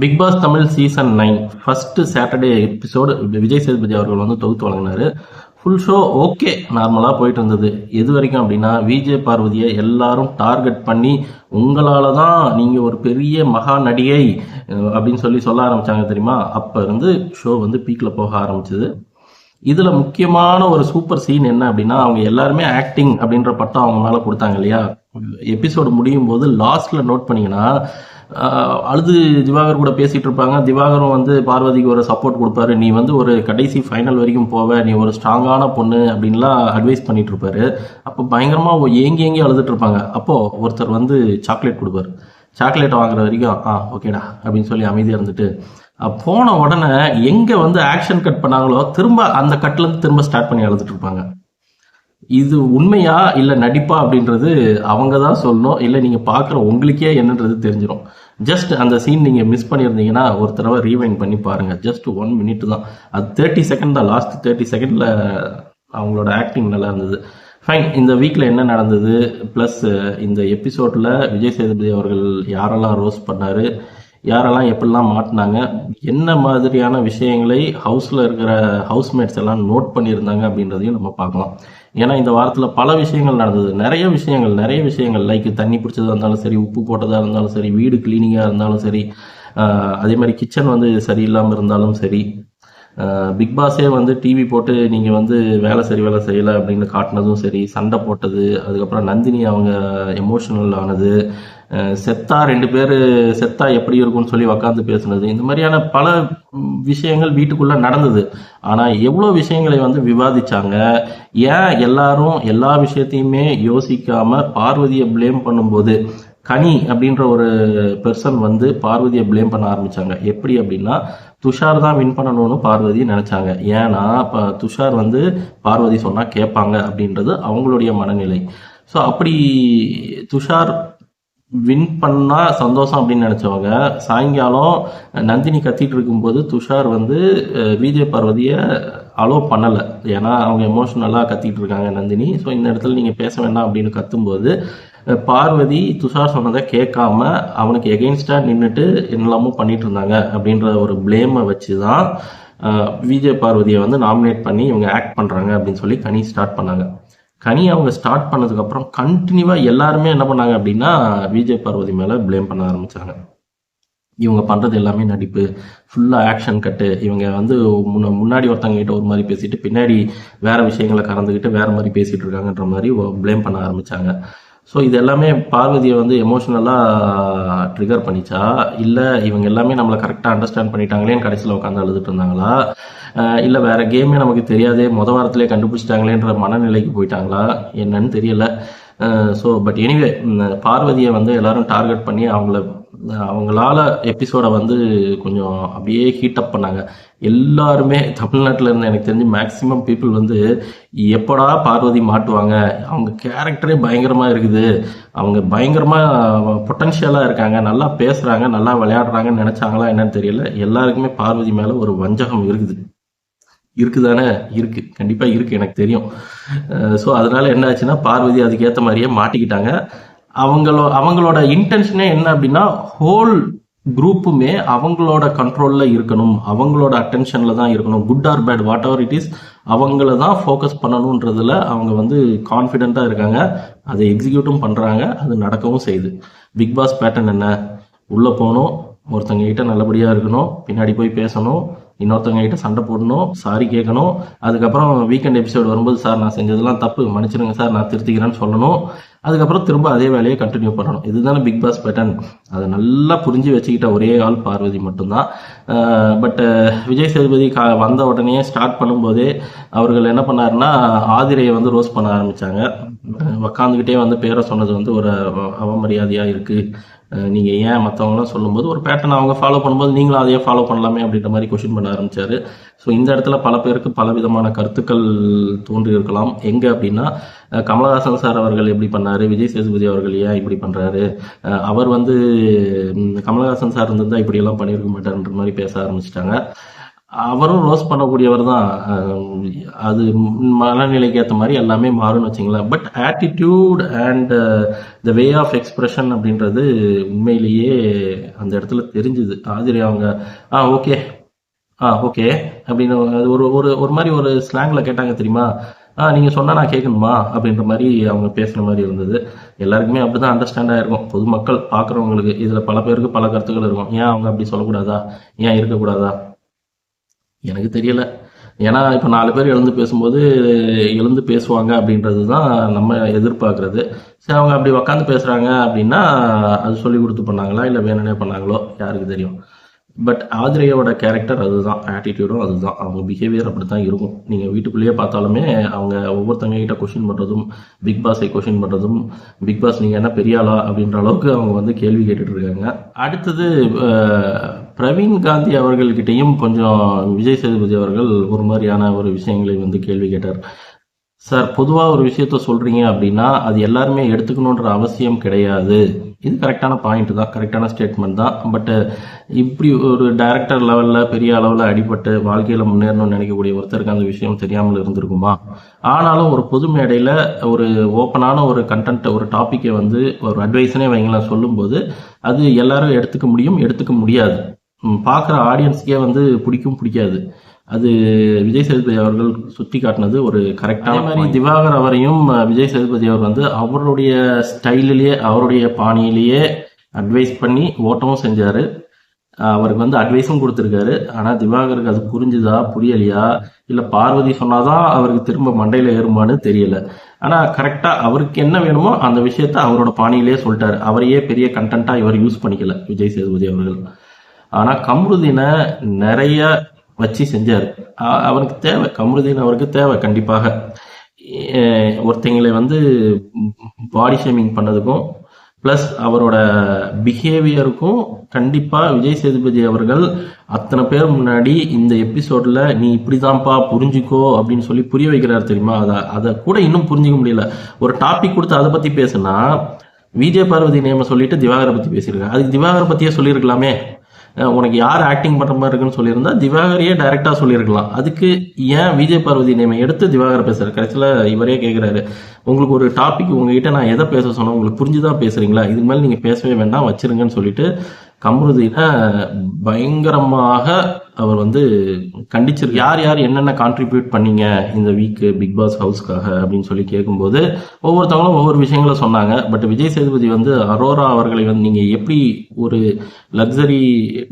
Bigg Boss Tamil season nine first Saturday episode Vijay Sethupathi அவர்கள் வந்து தொகுத்து வழங்கினாரு. Full show okay நார்மலாக போயிட்டு இருந்தது. எது வரைக்கும் அப்படின்னா விஜய் பார்வதியை எல்லாரும் டார்கெட் பண்ணி உங்களால் தான் நீங்கள் ஒரு பெரிய மகா நடிகை அப்படின்னு சொல்லி சொல்ல ஆரம்பித்தாங்க தெரியுமா? அப்போ இருந்து ஷோ வந்து பீக்கில் போக ஆரம்பிச்சது. இதில் முக்கியமான ஒரு சூப்பர் சீன் என்ன அப்படின்னா அவங்க எல்லாருமே ஆக்டிங் அப்படின்ற பட்டம் அவங்க மேலே கொடுத்தாங்க இல்லையா? எபிசோடு முடியும் போது லாஸ்ட்டில் நோட் பண்ணிங்கன்னா அழுது திவாகர் கூட பேசிகிட்டு இருப்பாங்க. திவாகரும் வந்து பார்வதிக்கு ஒரு சப்போர்ட் கொடுப்பாரு. நீ வந்து ஒரு கடைசி ஃபைனல் வரைக்கும் போவ. நீ ஒரு ஸ்ட்ராங்கான பொண்ணு அப்படின்லாம் அட்வைஸ் பண்ணிட்டு இருப்பாரு. அப்போ பயங்கரமாக ஏங்கி ஏங்கி அழுதுட்டு இருப்பாங்க. ஒருத்தர் வந்து சாக்லேட் கொடுப்பாரு. சாக்லேட்டை வாங்குற வரைக்கும் ஆ ஓகேடா அப்படின்னு சொல்லி அமைதியாக இருந்துட்டு போன உடனே எங்கே வந்து ஆக்ஷன் கட் பண்ணாங்களோ திரும்ப அந்த கட்லேருந்து திரும்ப ஸ்டார்ட் பண்ணி அழுதுட்டு இருப்பாங்க. இது உண்மையா இல்லை நடிப்பா அப்படின்றது அவங்க தான் சொல்லணும். இல்லை நீங்கள் பார்க்குற உங்களுக்கே என்னன்றது தெரிஞ்சிடும் ஜஸ்ட் அந்த சீன் நீங்கள் மிஸ் பண்ணியிருந்தீங்கன்னா ஒரு தடவை ரீவைண்ட் பண்ணி பாருங்கள் ஜஸ்ட் ஒன் மினிட் தான். அது தேர்ட்டி செகண்ட் தான். லாஸ்ட் தேர்ட்டி செகண்டில் அவங்களோட ஆக்டிங் நல்லா இருந்தது. ஃபைன் இந்த வீக்கில் என்ன நடந்தது? ப்ளஸ் இந்த எபிசோடில் விஜய் சேதுபதி அவர்கள் யாரெல்லாம் ரோஸ் பண்ணார்? யாரெல்லாம் எப்படிலாம் மாட்டினாங்க? என்ன மாதிரியான விஷயங்களை ஹவுஸில் இருக்கிற ஹவுஸ்மேட்ஸ் எல்லாம் நோட் பண்ணியிருந்தாங்க அப்படின்றதையும் நம்ம பார்க்கலாம். ஏன்னா இந்த வாரத்தில் பல விஷயங்கள் நடந்தது. நிறைய விஷயங்கள் நிறைய விஷயங்கள். லைக் தண்ணி பிடிச்சதா இருந்தாலும் சரி உப்பு போட்டதாக இருந்தாலும் சரி வீடு கிளீனிங்காக இருந்தாலும் சரி ஆஹ் அதே மாதிரி கிச்சன் வந்து சரியில்லாமல் இருந்தாலும் சரி பிக் பாஸே வந்து டிவி போட்டு நீங்கள் வந்து வேலை சரி வேலை செய்யலை அப்படின்னு காட்டினதும் சரி சண்டை போட்டது அதுக்கப்புறம் நந்தினி அவங்க எமோஷனல் ஆனது செத்தா ரெண்டு பேர் செத்தா எப்படி இருக்கும்னு சொல்லி உக்காந்து பேசுனது இந்த மாதிரியான பல விஷயங்கள் வீட்டுக்குள்ள நடந்தது. ஆனால் எவ்வளோ விஷயங்களை வந்து விவாதிச்சாங்க ஏன் எல்லாரும் எல்லா விஷயத்தையுமே யோசிக்காம பார்வதியை ப்ளேம் பண்ணும்போது கனி அப்படின்ற ஒரு பெர்சன் வந்து பார்வதியை ப்ளேம் பண்ண ஆரம்பிச்சாங்க. எப்படி அப்படின்னா துஷார் தான் வின் பண்ணணும்னு பார்வதி நினைச்சாங்க. ஏன்னா இப்போ துஷார் வந்து பார்வதி சொன்னால் கேட்பாங்க அப்படின்றது அவங்களுடைய மனநிலை. ஸோ அப்படி துஷார் வின் பண்ணால் சந்தோஷம் அப்படின்னு நினச்சவங்க சாயங்காலம் நந்தினி கத்திட்டு இருக்கும்போது துஷார் வந்து விஜய விஜய் பார்வதியை அலோவ் பண்ணலை. ஏன்னா அவங்க எமோஷ்னலாக கத்திட்டு இருக்காங்க நந்தினி. ஸோ இந்த இடத்துல நீங்கள் பேச வேண்டாம் அப்படின்னு கத்தும்போது பார்வதி துஷார் சொன்னதை கேட்காம அவனுக்கு எகெயின்ஸ்டாக நின்றுட்டு என்னெல்லாமோ பண்ணிட்டு இருந்தாங்க அப்படின்ற ஒரு ப்ளேமை வச்சு தான் விஜய் பார்வதியை வந்து நாமினேட் பண்ணி இவங்க ஆக்ட் பண்ணுறாங்க அப்படின்னு சொல்லி கனி ஸ்டார்ட் பண்ணாங்க. கனி அவங்க ஸ்டார்ட் பண்ணதுக்கப்புறம் கண்டினியூவாக எல்லாருமே என்ன பண்ணாங்க அப்படின்னா விஜய் பார்வதி மேலே ப்ளேம் பண்ண ஆரம்பிச்சாங்க. இவங்க பண்ணுறது எல்லாமே நடிப்பு ஃபுல்லாக ஆக்ஷன் கட்டு இவங்க வந்து முன்ன முன்னாடி ஒருத்தவங்ககிட்ட ஒரு மாதிரி பேசிட்டு பின்னாடி வேறு விஷயங்களை கறந்துக்கிட்டு வேறு மாதிரி பேசிகிட்டு இருக்காங்கன்ற மாதிரி ப்ளேம் பண்ண ஆரம்பித்தாங்க ஸோ இது எல்லாமே பார்வதியை வந்து எமோஷ்னலாக ட்ரிகர் பண்ணிச்சா? இல்லை இவங்க எல்லாமே நம்மளை கரெக்டாக அண்டர்ஸ்டாண்ட் பண்ணிட்டாங்களேன்னு கடைசியில் உட்காந்து அழுதுட்டு இருந்தாங்களா? இல்லை வேற கேமே நமக்கு தெரியாதே மொதல் வாரத்திலே கண்டுபிடிச்சிட்டாங்களேன்ற மனநிலைக்கு போயிட்டாங்களா? என்னன்னு தெரியல. ஸோ பட் எனிவே பார்வதியை வந்து எல்லாரும் டார்கெட் பண்ணி அவங்கள அவங்களால எபிசோடை வந்து கொஞ்சம் அப்படியே ஹீட் அப் பண்ணாங்க. எல்லாருமே தமிழ்நாட்டில் இருந்து எனக்கு தெரிஞ்சு மேக்ஸிமம் பீப்புள் வந்து எப்படா பார்வதி மாட்டுவாங்க? அவங்க கேரக்டரே பயங்கரமாக இருக்குது. அவங்க பயங்கரமாக பொட்டன்ஷியலாக இருக்காங்க. நல்லா பேசுகிறாங்க நல்லா விளையாடுறாங்கன்னு நினச்சாங்களா என்னன்னு தெரியல. எல்லாருக்குமே பார்வதி மேலே ஒரு வஞ்சகம் இருக்குது. இருக்குதானே? இருக்கு. கண்டிப்பாக இருக்கு எனக்கு தெரியும். ஸோ அதனால என்ன ஆச்சுன்னா பார்வதி அதுக்கேற்ற மாதிரியே மாட்டிக்கிட்டாங்க. அவங்களோ அவங்களோட இன்டென்ஷனே என்ன அப்படின்னா ஹோல் குரூப்புமே அவங்களோட கண்ட்ரோலில் இருக்கணும். அவங்களோட அட்டென்ஷனில் தான் இருக்கணும். Good or bad whatever it is அவங்கள தான் ஃபோக்கஸ் பண்ணணுன்றதுல அவங்க வந்து கான்ஃபிடெண்ட்டாக இருக்காங்க. அதை எக்ஸிக்யூட்டும் பண்ணுறாங்க அது நடக்கவும் செய்யுது. பிக் பாஸ் பேட்டர்ன் என்ன? உள்ளே போகணும். ஒருத்தங்க கிட்ட நல்லபடியாக இருக்கணும். பின்னாடி போய் பேசணும். இன்னொருத்தவங்க கிட்ட சண்டை போடணும். சாரி கேட்கணும். அதுக்கப்புறம் வீக்கெண்ட் எபிசோடு வரும்போது சார் நான் செஞ்சதெல்லாம் தப்பு. மன்னிச்சிருங்க சார். நான் திருத்திக்கிறேன்னு சொல்லணும். அதுக்கப்புறம் திரும்ப அதே வேலையை கண்டினியூ பண்ணணும். இதுதானே பிக் பாஸ் பேட்டர்ன் அதை நல்லா புரிஞ்சு வச்சுக்கிட்ட ஒரே ஆள் பார்வதி மட்டும்தான். பட் விஜய் சேதுபதி கா வந்த உடனே ஸ்டார்ட் பண்ணும்போதே அவர்கள் என்ன பண்ணாருன்னா ஆதிரையை வந்து ரோஸ் பண்ண ஆரம்பித்தாங்க உக்காந்துக்கிட்டே வந்து பேரை சொன்னது வந்து ஒரு அவமரியாதையாக இருக்குது நீங்கள் ஏன் மற்றவங்களாம் சொல்லும்போது ஒரு பேட்டர்ன் அவங்க ஃபாலோ பண்ணும்போது நீங்களும் அதையே ஃபாலோ பண்ணலாமே அப்படின்ற மாதிரி கொஷின் பண்ண ஆரம்பித்தார் ஸோ இந்த இடத்துல பல பேருக்கு பல விதமான கருத்துக்கள் தோன்றி இருக்கலாம். எங்கே அப்படின்னா கமலஹாசன் சார் அவர்கள் எப்படி பண்ணாரு? விஜய் சேதுபதி அவர்கள் ஏன் இப்படி பண்ணுறாரு அவர் வந்து கமலஹாசன் சார் இருந்திருந்தால் இப்படியெல்லாம் பண்ணியிருக்க மாட்டார்ன்ற மாதிரி பேச ஆரம்பிச்சிட்டாங்க. அவரும் ரோஸ் பண்ணக்கூடியவர் தான் அது மனநிலைக்கு ஏற்ற மாதிரி எல்லாமே மாறும்னு வச்சுங்களேன். But attitude and the way of expression அப்படின்றது உண்மையிலேயே அந்த இடத்துல தெரிஞ்சுது. ஆதிரி அவங்க ஆ ஓகே ஆ ஓகே அப்படின்னு அது ஒரு ஒரு ஒரு மாதிரி ஒரு ஸ்லாங்ல கேட்டாங்க தெரியுமா? ஆ நீங்கள் சொன்னால் நான் கேட்கணுமா? அப்படின்ற மாதிரி அவங்க பேசுகிற மாதிரி இருந்தது. எல்லாருக்குமே அப்படி தான் அண்டர்ஸ்டாண்ட் ஆகிருக்கும் பொதுமக்கள் பார்க்குறவங்களுக்கு இதில் பல பேருக்கு பல கருத்துக்கள் இருக்கும். ஏன் அவங்க அப்படி சொல்லக்கூடாதா? ஏன் இருக்கக்கூடாதா? எனக்கு தெரியல. ஏன்னா இப்போ நாலு பேர் எழுந்து பேசும்போது எழுந்து பேசுவாங்க அப்படின்றது தான் நம்ம எதிர்பார்க்கறது. சரி அவங்க அப்படி உக்காந்து பேசுகிறாங்க அப்படின்னா அது சொல்லி கொடுத்து பண்ணாங்களா இல்லை வேணுனே பண்ணாங்களோ யாருக்கு தெரியும். பட் ஆதிரையோட கேரக்டர் அதுதான் ஆட்டிடியூடும் அதுதான். அவங்க பிஹேவியர் அப்படி தான் இருக்கும். நீங்கள் வீட்டுக்குள்ளேயே பார்த்தாலுமே அவங்க ஒவ்வொருத்தங்க கிட்ட கொஷின் பண்ணுறதும் பிக் பாஸை கொஷின் பண்ணுறதும் பிக் பாஸ் நீங்கள் என்ன பெரியாளா அப்படின்ற அளவுக்கு அவங்க வந்து கேள்வி கேட்டுட்ருக்காங்க அடுத்தது பிரவீன் காந்தி அவர்கள்கிட்டயும் கொஞ்சம் விஜய் சேதுபதி அவர்கள் ஒரு மாதிரியான ஒரு விஷயங்களை வந்து கேள்வி கேட்டார். சார் பொதுவாக ஒரு விஷயத்த சொல்கிறீங்க அப்படின்னா அது எல்லாருமே எடுத்துக்கணுன்ற அவசியம் கிடையாது. இது கரெக்டான பாயிண்ட் தான் கரெக்டான ஸ்டேட்மெண்ட் தான். பட்டு இப்படி ஒரு டைரக்டர் லெவலில் பெரிய அளவில் அடிபட்டு வாழ்க்கையில் முன்னேறணும்னு நினைக்கக்கூடிய ஒருத்தருக்கு அந்த விஷயம் தெரியாமல் இருந்திருக்குமா? ஆனாலும் ஒரு பொது மேடையில் ஒரு ஓப்பனான ஒரு கண்டென்ட் ஒரு டாப்பிக்கை வந்து ஒரு அட்வைஸ்னே வைங்களேன் சொல்லும்போது அது எல்லாரும் எடுத்துக்க முடியும் எடுத்துக்க முடியாது. பார்க்குற ஆடியன்ஸ்க்கே வந்து பிடிக்கும் பிடிக்காது. அது விஜய் சேதுபதி அவர்கள் சுட்டி காட்டினது ஒரு கரெக்டான மாதிரி திவாகர் அவரையும் விஜய் சேதுபதி அவர் வந்து அவருடைய ஸ்டைலிலேயே அவருடைய பாணியிலேயே அட்வைஸ் பண்ணி ஓட்டமும் செஞ்சாரு. அவருக்கு வந்து அட்வைஸும் கொடுத்துருக்காரு. ஆனா திவாகருக்கு அது புரிஞ்சுதா புரியலையா? இல்ல பார்வதி சொன்னாதான் அவருக்கு திரும்ப மண்டையில ஏறுமான்னு தெரியல. ஆனா கரெக்டா அவருக்கு என்ன வேணுமோ அந்த விஷயத்த அவரோட பாணியிலேயே சொல்லிட்டாரு. அவரையே பெரிய கண்டென்ட்டா இவர் யூஸ் பண்ணிக்கல விஜய் சேதுபதி அவர்கள். ஆனால் கம்ருதீனை நிறைய வச்சு செஞ்சார். அவருக்கு தேவை. கம்ருதீன் அவருக்கு தேவை கண்டிப்பாக. ஒருத்தங்களை வந்து பாடி ஷேமிங் பண்ணதுக்கும் ப்ளஸ் அவரோட பிஹேவியருக்கும் கண்டிப்பாக விஜய் சேதுபதி அவர்கள் அத்தனை பேர் முன்னாடி இந்த எபிசோடில் நீ இப்படிதான்ப்பா புரிஞ்சுக்கோ அப்படின்னு சொல்லி புரிய வைக்கிறாரு தெரியுமா? அதை அதை கூட இன்னும் புரிஞ்சிக்க முடியல. ஒரு டாபிக் கொடுத்து அதை பற்றி பேசுனா விஜய் பார்வதி நேம சொல்லிட்டு திவாகரை பற்றி பேசியிருக்காங்க. அதுக்கு திவாகரை பற்றியே சொல்லியிருக்கலாமே. உனக்கு யார் ஆக்டிங் பண்ற மாதிரி இருக்குன்னு சொல்லியிருந்தா திவாகரையே டைரக்டா சொல்லியிருக்கலாம். அதுக்கு ஏன் விஜய் பார்வதி நேமை எடுத்து திவாகர் பேசுறாரு? கடைசியில் இவரே கேட்குறாரு உங்களுக்கு ஒரு டாபிக் உங்ககிட்ட நான் எதை பேச சொன்னேன்? உங்களுக்கு புரிஞ்சுதான் பேசுறீங்களா? இதுக்கு மேலே நீங்க பேசவே வேண்டாம் வச்சிருங்கன்னு சொல்லிட்டு கமருதீனை பயங்கரமாக அவர் வந்து கண்டிச்சிரு யார் யார் என்னென்ன கான்ட்ரிபியூட் பண்ணீங்க இந்த வீக்கு பிக் பாஸ் ஹவுஸ்க்காக அப்படின்னு சொல்லி கேட்கும்போது ஒவ்வொருத்தவங்களும் ஒவ்வொரு விஷயங்களை சொன்னாங்க. பட் விஜய் சேதுபதி வந்து அரோரா அவர்களை வந்து நீங்கள் எப்படி ஒரு லக்ஸரி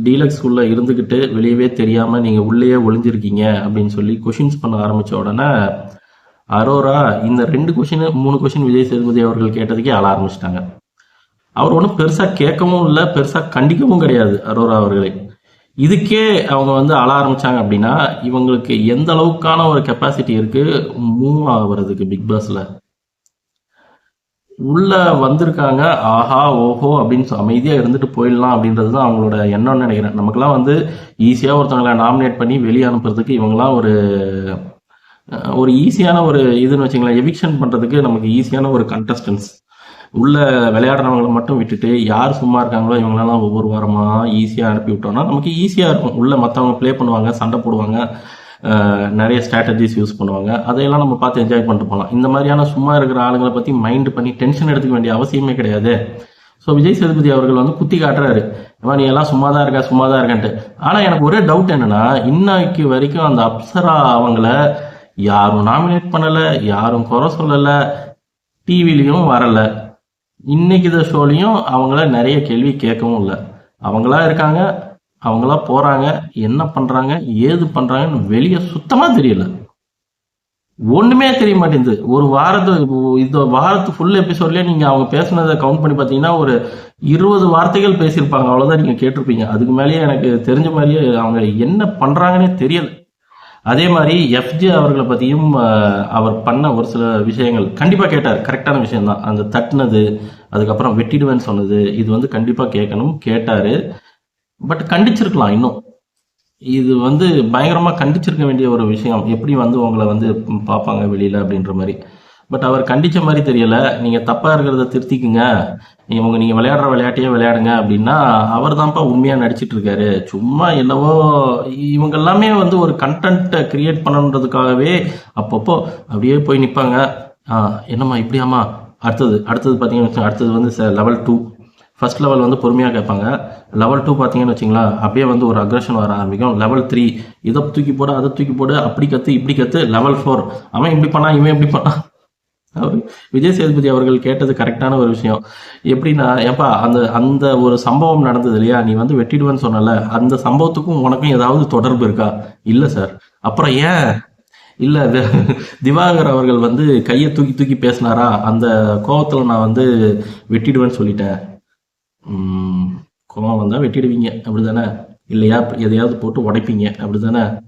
டீலக்ஸ் உள்ளே இருந்துக்கிட்டு வெளியவே தெரியாமல் நீங்கள் உள்ளேயே ஒளிஞ்சிருக்கீங்க அப்படின்னு சொல்லி கொஷின்ஸ் பண்ண ஆரம்பித்த உடனே அரோரா இந்த ரெண்டு கொஷின் மூணு கொஷின் விஜய் சேதுபதி அவர்கள் கேட்டதுக்கே ஆள ஆரம்பிச்சிட்டாங்க அவர் ஒன்றும் பெருசாக கேட்கவும் இல்லை பெருசாக கண்டிக்கவும் கிடையாது அரோரா அவர்களை. இதுக்கே அவங்க வந்து அழ ஆரம்பிச்சாங்க அப்படின்னா இவங்களுக்கு எந்த அளவுக்கான ஒரு கெப்பாசிட்டி இருக்குது மூவ் ஆகுறதுக்கு பிக் பாஸில் உள்ளே வந்திருக்காங்க ஆஹா ஓஹோ அப்படின்னு அமைதியாக இருந்துட்டு போயிடலாம் அப்படின்றது தான் அவங்களோட எண்ணம்னு நினைக்கிறேன். நமக்குலாம் வந்து ஈஸியாக ஒருத்தவங்களை நாமினேட் பண்ணி வெளியே அனுப்புறதுக்கு இவங்கெல்லாம் ஒரு ஒரு ஈஸியான ஒரு இதுன்னு வச்சுங்களேன் எவிக்ஷன் பண்ணுறதுக்கு நமக்கு ஈஸியான ஒரு கண்டஸ்டன்ஸ் உள்ள விளையாடுறவங்களை மட்டும் விட்டுட்டு யார் சும்மா இருக்காங்களோ இவங்களெல்லாம் ஒவ்வொரு வாரமாக ஈஸியாக அனுப்பி விட்டோம்னா நமக்கு ஈஸியாக இருக்கும். உள்ள மற்றவங்க ப்ளே பண்ணுவாங்க சண்டை போடுவாங்க நிறைய ஸ்ட்ராட்டஜிஸ் யூஸ் பண்ணுவாங்க. அதையெல்லாம் நம்ம பார்த்து என்ஜாய் பண்ணிட்டு போகலாம். இந்த மாதிரியான சும்மா இருக்கிற ஆளுங்களை பற்றி மைண்ட் பண்ணி டென்ஷன் எடுத்துக்க வேண்டிய அவசியமே கிடையாது. ஸோ விஜய் சேதுபதி அவர்கள் வந்து குத்தி காட்டுறாரு. "அம்மா, நீ எல்லாம் சும்மா தான் இருக்க சும்மா தான் இருக்கான்ட்டு. ஆனால் எனக்கு ஒரே டவுட் என்னன்னா இன்னைக்கு வரைக்கும் அந்த அப்சரா அவங்கள யாரும் நாமினேட் பண்ணலை யாரும் குறை சொல்லலை டிவிலையும் வரலை. இன்னைக்கு இதை ஷோலையும் அவங்கள நிறைய கேள்வி கேட்கவும் இல்லை. அவங்களா இருக்காங்க அவங்களா போறாங்க என்ன பண்றாங்க ஏது பண்றாங்கன்னு வெளியே சுத்தமா தெரியல. ஒண்ணுமே தெரிய மாட்டேங்குது. ஒரு வாரத்து இந்த வாரத்து ஃபுல் எபிசோட்லயே நீங்க அவங்க பேசுனதை கவுண்ட் பண்ணி பாத்தீங்கன்னா ஒரு இருபது வார்த்தைகள் பேசியிருப்பாங்க. அவ்வளவுதான் நீங்க கேட்டிருப்பீங்க. அதுக்கு மேலேயே எனக்கு தெரிஞ்ச மாதிரியே அவங்க என்ன பண்றாங்கன்னே தெரியல. அதே மாதிரி எஃப்ஜே அவர்களை பற்றியும் அவர் பண்ண ஒரு சில விஷயங்கள் கண்டிப்பாக கேட்டார். கரெக்டான விஷயம் தான் அந்த தட்டினது அதுக்கப்புறம் வெட்டிடுவேன்னு சொன்னது இது வந்து கண்டிப்பாக கேட்கணும் கேட்டார். பட் கண்டிச்சிருக்கலாம் இன்னும். இது வந்து பயங்கரமாக கண்டிச்சிருக்க வேண்டிய ஒரு விஷயம். எப்படி வந்து உங்களை வந்து பார்ப்பாங்க வெளியில் அப்படின்ற மாதிரி. பட் அவர் கண்டிச்ச மாதிரி தெரியல. நீங்கள் தப்பாக இருக்கிறத திருத்திக்குங்க. இவங்க நீங்கள் விளையாடுற விளையாட்டையே விளையாடுங்க அப்படின்னா அவர் தான்ப்பா உண்மையாக நடிச்சிட்டு இருக்காரு. சும்மா என்னவோ இவங்க எல்லாமே வந்து ஒரு கண்டென்ட்டை கிரியேட் பண்ணணுன்றதுக்காகவே அப்பப்போ அப்படியே போய் நிற்பாங்க ஆ என்னம்மா இப்படியாம்மா? அடுத்தது அடுத்தது பார்த்தீங்கன்னு அடுத்தது வந்து லெவல் டூ ஃபர்ஸ்ட் லெவல் வந்து பொறுமையாக கேட்பாங்க. லெவல் டூ பார்த்தீங்கன்னு வச்சிங்களா அப்படியே வந்து ஒரு அக்ரஷன் வர ஆரம்பிக்கும். லெவல் த்ரீ இதை தூக்கி போடு அதை தூக்கி போடு அப்படி கற்று இப்படி கற்று லெவல் ஃபோர் அவன் இப்படி பண்ணா இவன் இப்படி பண்ணா அவர் விஜய் சேதுபதி அவர்கள் கேட்டது கரெக்டான ஒரு விஷயம். எப்படின்னா ஏப்பா அந்த அந்த ஒரு சம்பவம் நடந்தது இல்லையா? நீ வந்து வெட்டிடுவேன்னு சொன்னல. அந்த சம்பவத்துக்கும் உனக்கும் ஏதாவது தொடர்பு இருக்கா? இல்லை சார். அப்புறம் ஏன்? இல்லை திவாகர் அவர்கள் வந்து கையை தூக்கி தூக்கி பேசினாரா? அந்த கோபத்தில் நான் வந்து வெட்டிடுவேன்னு சொல்லிட்டேன். கோபம் கோவம் வெட்டிடுவீங்க வெட்டிடுவீங்க. அப்படிதானே? இல்லையா? எதையாவது போட்டு உடைப்பீங்க. அப்படிதானே?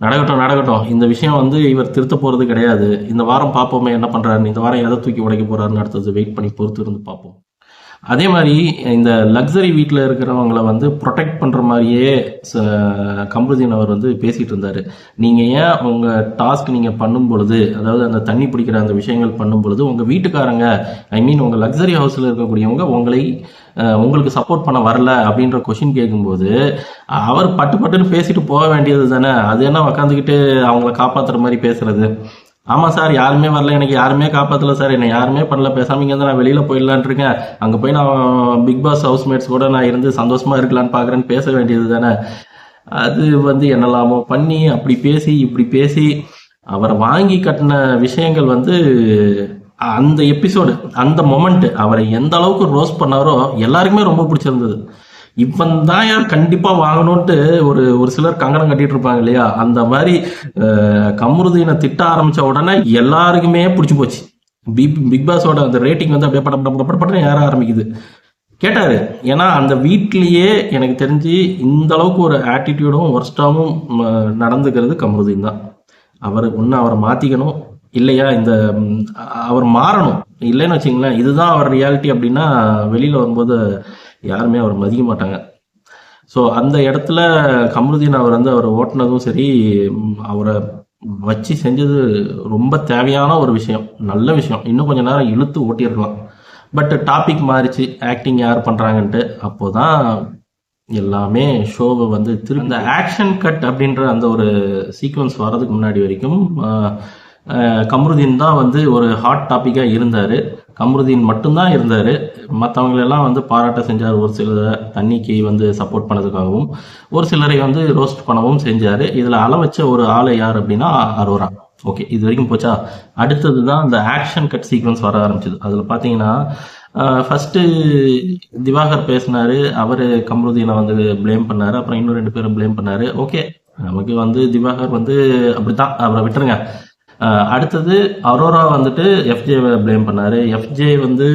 நடக்கட்டும் நடக்கட்டும். இந்த விஷயம் வந்து இவர் திருத்த போகிறது கிடையாது. இந்த வாரம் பார்ப்போமே என்ன பண்ணுறாரு இந்த வாரம் எதை தூக்கி உடைக்க போகிறாருன்னு அடுத்தது வெயிட் பண்ணி பொறுத்து இருந்து பார்ப்போம். அதே மாதிரி இந்த லக்ஸரி வீட்டில் இருக்கிறவங்கள வந்து ப்ரொடெக்ட் பண்ணுற மாதிரியே ச- கமருதீன் அவர் வந்து பேசிகிட்டு இருந்தார். நீங்கள் ஏன் உங்கள் டாஸ்க் நீங்கள் பண்ணும் பொழுது அதாவது அந்த தண்ணி பிடிக்கிற அந்த விஷயங்கள் பண்ணும் பொழுது உங்கள் வீட்டுக்காரங்க ஐ மீன் உங்கள் லக்ஸரி ஹவுஸில் இருக்கக்கூடியவங்க உங்களை உங்களுக்கு சப்போர்ட் பண்ண வரல அப்படின்ற கொஷின் கேட்கும்போது அவர் பட்டு பட்டுன்னு பேசிட்டு போக வேண்டியது தானே அது என்ன உக்காந்துக்கிட்டு அவங்கள காப்பாற்றுற மாதிரி பேசுறது? ஆமாம் சார் யாருமே வரல. எனக்கு யாருமே காப்பாற்றல சார். என்னை யாருமே பண்ணல. பேசாமல் இங்க நான் வெளியில் போயிடலான்ட்டு இருக்கேன். அங்கே போய் நான் பிக் பாஸ் ஹவுஸ்மேட்ஸ் கூட நான் இருந்து சந்தோஷமாக இருக்கலான்னு பார்க்குறேன்னு பேச வேண்டியது தானே. அது வந்து என்னெல்லாமோ பண்ணி அப்படி பேசி இப்படி பேசி அவரை வாங்கி கட்டின விஷயங்கள் வந்து அந்த எபிசோடு அந்த மொமெண்ட்டு அவரை எந்த அளவுக்கு ரோஸ் பண்ணாரோ எல்லாருக்குமே ரொம்ப பிடிச்சிருந்தது. இவன் தான் யார் கண்டிப்பா வாங்கணும்ட்டு ஒரு ஒரு சிலர் கங்கணம் கட்டிட்டு இருப்பாங்க இல்லையா? அந்த மாதிரி கமருதீனை திட்ட ஆரம்பிச்ச உடனே எல்லாருக்குமே பிடிச்சி போச்சு. பிக் பிக் பாஸோட அந்த ரேட்டிங் வந்து அப்படியே பட பட பட பட ஏற ஆரம்பிக்குது. கேட்டாரு ஏன்னா அந்த வீட்லயே எனக்கு தெரிஞ்சு இந்த அளவுக்கு ஒரு ஆட்டிடியூடும் ஒர்ஸ்டாவும் நடந்துக்கிறது கமருதீன் தான். அவர் ஒன்று அவரை மாத்திக்கணும் இல்லையா? இந்த அவர் மாறணும். இல்லைன்னு வச்சிங்களேன் இதுதான் அவர் ரியாலிட்டி அப்படின்னா வெளியில வரும்போது யாருமே அவர் மதிக்க மாட்டாங்க. ஸோ அந்த இடத்துல கமருதீன் அவர் வந்து அவர் ஓட்டுனதும் சரி அவரை வச்சு செஞ்சது ரொம்ப தேவையான ஒரு விஷயம் நல்ல விஷயம். இன்னும் கொஞ்ச நேரம் இழுத்து ஓட்டியிருக்கலாம் பட் டாபிக் மாறிச்சு ஆக்டிங் யார் பண்ணுறாங்கன்ட்டு அப்போதான் எல்லாமே ஷோவை வந்து திரு இந்த ஆக்ஷன் கட் அப்படின்ற அந்த ஒரு சீக்வன்ஸ் வர்றதுக்கு முன்னாடி வரைக்கும் கமருதீன் தான் வந்து ஒரு ஹாட் டாப்பிக்காக இருந்தார். கமருதீன் மட்டும்தான் இருந்தார். மற்றவங்களெல்லாம் வந்து பாராட்ட செஞ்சார். ஒரு சிலரை தண்ணிக்கு வந்து சப்போர்ட் பண்ணதுக்காகவும் ஒரு சிலரை வந்து ரோஸ்ட் பண்ணவும் செஞ்சார். இதில் அளவச்ச ஒரு ஆளை யார் அப்படின்னா அரோரா. ஓகே இது வரைக்கும் போச்சா? அடுத்தது தான் இந்த ஆக்ஷன் கட் சீக்வன்ஸ் வர ஆரம்பிச்சது. அதில் பார்த்தீங்கன்னா ஃபஸ்ட்டு திவாகர் பேசினார். அவர் கமருதீனை வந்து ப்ளேம் பண்ணார். அப்புறம் இன்னும் ரெண்டு பேரும் ப்ளேம் பண்ணாரு. ஓகே நமக்கு வந்து திவாகர் வந்து அப்படித்தான். அவரை விட்டுருங்க. அடுத்தது அரோரா வந்துட்டு எஃப்ஜேவை ப்ளேம் பண்ணார். எஃப்ஜே வந்து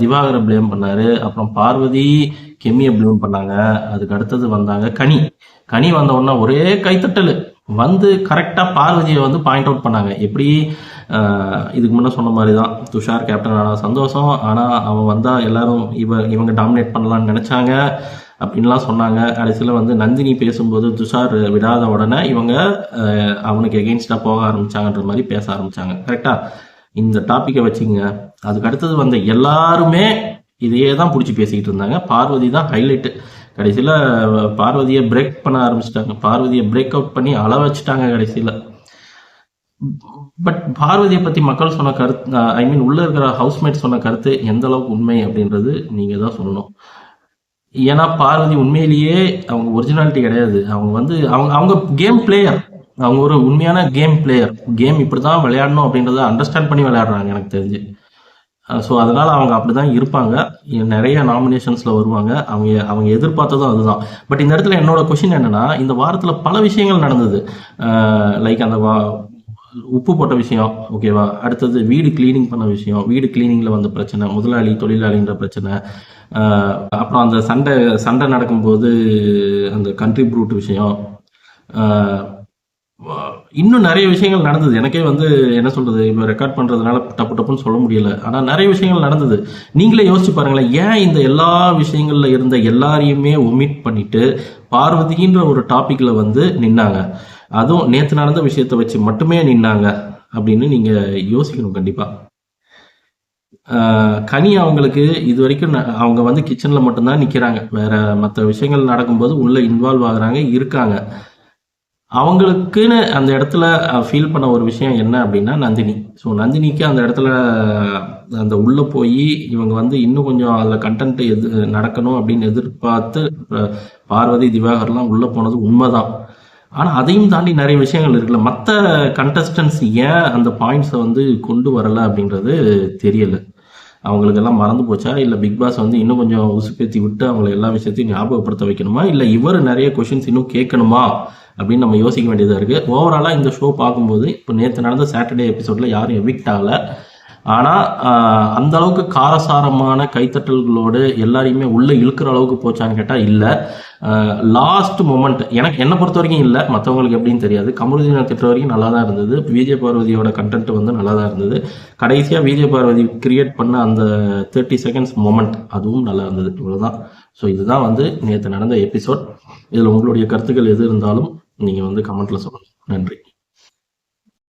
திவாகரை ப்ளேம் பண்ணார். அப்புறம் பார்வதி கெமியை ப்ளேம் பண்ணாங்க. அதுக்கு அடுத்தது வந்தாங்க கனி. கனி வந்த உடனே ஒரே கைத்தட்டல். வந்து கரெக்டாக பார்வதியை வந்து பாயிண்ட் அவுட் பண்ணாங்க. எப்படி? இதுக்கு முன்னே சொன்ன மாதிரி தான் துஷார் கேப்டன் ஆனால் சந்தோஷம். ஆனால் அவன் வந்தால் எல்லாரும் இவ இவங்க டாமினேட் பண்ணலான்னு நினச்சாங்க. அப்படின்லாம் சொன்னாங்க. கடைசியில் வந்து நந்தினி பேசும்போது துஷார் விடாத உடனே இவங்க அவனுக்கு எகெயின்ஸ்டாக போக ஆரம்பிச்சாங்கன்ற மாதிரி பேச ஆரம்பிச்சாங்க. கரெக்டாக இந்த டாப்பிக்கை வச்சுங்க. அதுக்கு அடுத்தது வந்த எல்லாருமே இதையே தான் பிடிச்சி பேசிக்கிட்டு இருந்தாங்க. பார்வதி தான் ஹைலைட்டு கடைசியில் பார்வதியை பிரேக் பண்ண ஆரம்பிச்சிட்டாங்க. பார்வதியை பிரேக் அவுட் பண்ணி அள வச்சுட்டாங்க கடைசியில். பட் பார்வதியை பற்றி மக்கள் சொன்ன கருத்து ஐ மீன் உள்ளே இருக்கிற ஹவுஸ்மேட் சொன்ன கருத்து எந்த அளவுக்கு உண்மை அப்படின்றது நீங்கள் தான் சொல்லணும். ஏன்னா பார்வதி உண்மையிலேயே அவங்க ஒரிஜினாலிட்டி கிடையாது. அவங்க வந்து அவங்க அவங்க கேம் பிளேயர் அவங்க ஒரு உண்மையான கேம் பிளேயர் கேம் இப்படி தான் விளையாடணும் அப்படின்றத அண்டர்ஸ்டாண்ட் பண்ணி விளையாடுறாங்க எனக்கு தெரிஞ்சு. ஸோ அதனால் அவங்க அப்படிதான் இருப்பாங்க. நிறைய நாமினேஷன்ஸில் வருவாங்க. அவங்க அவங்க எதிர்பார்த்ததும் அதுதான். பட் இந்த இடத்துல என்னோட கொஷின் என்னென்னா இந்த வாரத்தில் பல விஷயங்கள் நடந்தது. லைக் அந்த வா உப்பு போட்ட விஷயம் ஓகேவா அடுத்தது வீடு கிளீனிங் பண்ண விஷயம். வீடு கிளீனிங்ல வந்த பிரச்சனை முதலாளி தொழிலாளின்ற பிரச்சனை. அப்புறம் அந்த சண்டை சண்டை நடக்கும்போது அந்த கண்ட்ரி ப்ரூட் விஷயம். இன்னும் நிறைய விஷயங்கள் நடந்தது. எனக்கே வந்து என்ன சொல்றது இப்போ ரெக்கார்ட் பண்றதுனால டப்பு டப்புன்னு சொல்ல முடியல. ஆனா நிறைய விஷயங்கள் நடந்தது. நீங்களே யோசிச்சு பாருங்களேன் ஏன் இந்த எல்லா விஷயங்கள்ல இருந்த எல்லாரையுமே ஒமிட் பண்ணிட்டு பார்வதின்ற ஒரு டாபிக்ல வந்து நின்னாங்க? அதுவும் நேற்று நடந்த விஷயத்தை வச்சு மட்டுமே நின்னாங்க அப்படின்னு நீங்க யோசிக்கணும் கண்டிப்பா. கனி அவங்களுக்கு இது வரைக்கும் ந- அவங்க வந்து கிச்சனில் மட்டும்தான் நிற்கிறாங்க வேற மற்ற விஷயங்கள் நடக்கும்போது உள்ள இன்வால்வ் ஆகுறாங்க இருக்காங்க. அவங்களுக்குன்னு அந்த இடத்துல ஃபீல் பண்ண ஒரு விஷயம் என்ன அப்படின்னா நந்தினி. ஸோ நந்தினிக்கு அந்த இடத்துல அந்த உள்ளே போய் இவங்க வந்து இன்னும் கொஞ்சம் அதில் கண்டென்ட் எது நடக்கணும் அப்படின்னு எதிர்பார்த்து பார்வதி திவாகர்லாம் உள்ளே போனது உண்மைதான். ஆனால் அதையும் தாண்டி நிறைய விஷயங்கள் இருக்குல்ல. மற்ற கண்டஸ்டன்ஸ் ஏன் அந்த பாயிண்ட்ஸை வந்து கொண்டு வரலை அப்படின்றது தெரியலை. அவங்களுக்கெல்லாம் மறந்து போச்சா? இல்லை பிக் பாஸ் வந்து இன்னும் கொஞ்சம் உசுப்பேத்தி விட்டு அவங்களை எல்லா விஷயத்தையும் ஞாபகப்படுத்த வைக்கணுமா? இல்லை இவர் நிறைய கொஷின்ஸ் இன்னும் கேட்கணுமா? அப்படின்னு நம்ம யோசிக்க வேண்டியதாக இருக்குது ஓவராலாக இந்த ஷோ பார்க்கும்போது இப்போ நேற்று நடந்த சாட்டர்டே எபிசோடில் யாரும் எவிக்ட் ஆகலை. ஆனால் அந்த அளவுக்கு காரசாரமான கைத்தட்டல்களோடு எல்லாரையுமே உள்ளே இழுக்கிற அளவுக்கு போச்சான்னு கேட்டால் இல்லை. லாஸ்ட் மூமெண்ட் எனக்கு என்னை பொறுத்த வரைக்கும் இல்லை. மற்றவங்களுக்கு எப்படின்னு தெரியாது. கமருதீனை திட்ட வரைக்கும் நல்லா தான் இருந்தது. விஜய் பார்வதியோட கண்டென்ட் வந்து நல்லா தான் இருந்தது. கடைசியாக விஜய் பார்வதி கிரியேட் பண்ண அந்த தேர்ட்டி செகண்ட்ஸ் மூமெண்ட் அதுவும் நல்லா இருந்தது. இவ்வளோதான் ஸோ இதுதான் வந்து நேற்று நடந்த எபிசோட் இதில் உங்களுடைய கருத்துக்கள் எது இருந்தாலும் நீங்கள் வந்து கமெண்ட்டில் சொல்லணும் நன்றி.